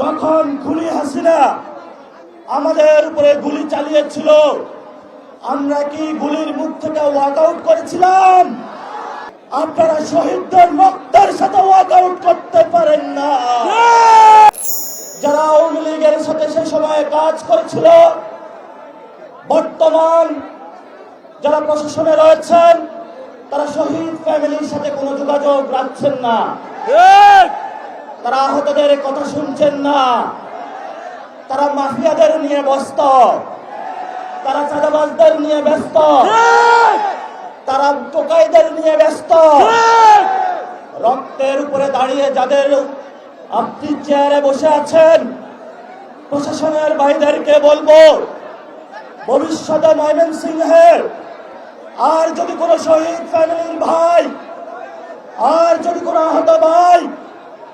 যখন খুনি হাসিনা আমাদের উপরে গুলি চালিয়েছিল, আমরা কি গুলির মুখ থেকে ওয়াক আউট করেছিলাম? আপনারা শহীদদের রক্তের সাথে ওয়াক আউট করতে পারেন না। যারা আওয়ামী লীগের সাথে সে সময় কাজ করেছিল, বর্তমান যারা প্রশাসনে রয়েছেন, তারা শহীদ ফ্যামিলির সাথে কোনো যোগাযোগ রাখছেন না। তারা আহতদের কথা শুনছেন না। তারা মাফিয়াদের নিয়ে ব্যস্ত। তারা চাঁদাবাজদের নিয়ে ব্যস্ত। তারা টোকাইদের নিয়ে ব্যস্ত। রক্তের উপরে দাঁড়িয়ে যাদের আপনি চেয়ারে বসে আছেন, প্রশাসনের ভাইদেরকে বলব, ভবিষ্যতে ময়মন সিংহের আর যদি কোনো শহীদ ফ্যামিলির ভাই, আর যদি কোনো আহত ভাই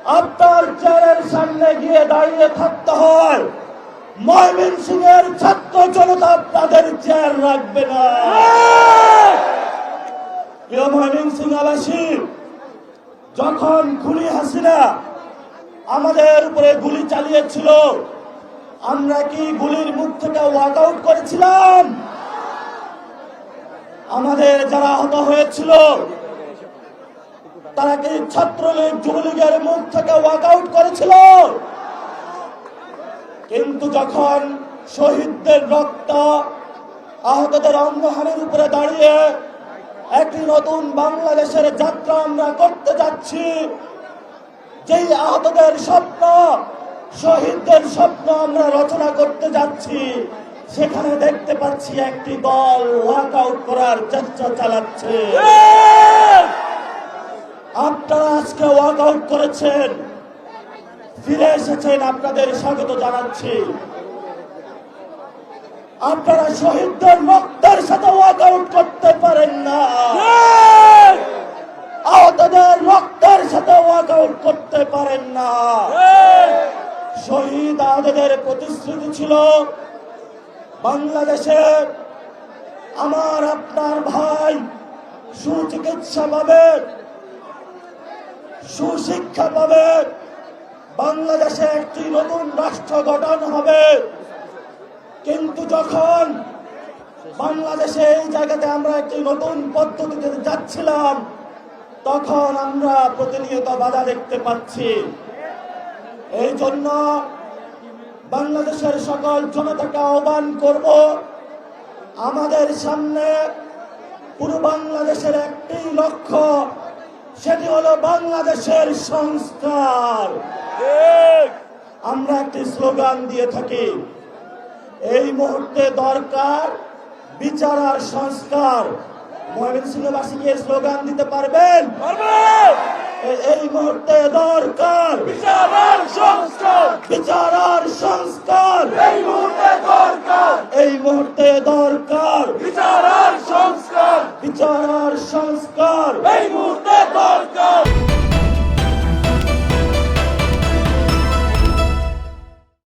আপনার চেয়ারের সামনে গিয়ে দাঁড়িয়ে থাকতে হয়। ময়মন সিংহের ছাত্র জনতা আপনাদের চেয়ার রাখবে না। প্রিয় ময়মন সিংহাবাসী যখন খুনি হাসিনা আমাদের উপরে গুলি চালিয়েছিল, আমরা কি গুলির মুখ থেকে ওয়াক আউট করেছিলাম? আমাদের যারা আহত হয়েছিল তারা কি ছাত্রলীগ, যুবলীগের মুখ থেকে ওয়াক আউট করেছিল? কিন্তু যখন শহীদদের রক্ত আহতদের অঙ্গহানির উপরে দাঁড়িয়ে একটি নতুন বাংলাদেশের যাত্রা আমরা করতে যাচ্ছি, যেই আহতদের স্বপ্ন, শহীদদের স্বপ্ন আমরা রচনা করতে যাচ্ছি, সেখানে দেখতে পাচ্ছি একটি দল ওয়াক আউট করার চেষ্টা চালাচ্ছে। আপনারা আজকে ওয়াক আউট করেছেন। ফিরে এসেছেন, আপনাদের স্বাগত জানাচ্ছি। আপনারা শহীদদের রক্তের সাথে ওয়াক আউট করতে পারেন না। আহতদের রক্তের সাথে ওয়াক আউট করতে পারেন না। শহীদ আহতদের প্রতিশ্রুতি ছিল, বাংলাদেশে আমার আপনার ভাই সুচিকিৎসা পাবে। সুশিক্ষা পাবে। বাংলাদেশে একটি নতুন রাষ্ট্র গঠন হবে। কিন্তু যখন বাংলাদেশে এই জায়গাতে আমরা একটি নতুন পদ্ধতিতে যাচ্ছিলাম, তখন আমরা প্রতিনিয়ত বাধা দেখতে পাচ্ছি। এই জন্য বাংলাদেশের সকল জনতাকে আহ্বান করব, আমাদের সামনে পুরো বাংলাদেশের একটি লক্ষ্য সেটি হলো বাংলাদেশের সংস্কার। আমরা একটি স্লোগান দিয়ে থাকি এই মুহূর্তে দরকার বিচার আর সংস্কার। ময়মনসিংহবাসী কি স্লোগান দিতে পারবেন? এই মুহূর্তে দরকার বিচার আর সংস্কার। বিচার আর সংস্কার। এই মুহূর্তে দরকার। এই মুহূর্তে দরকার। বিচার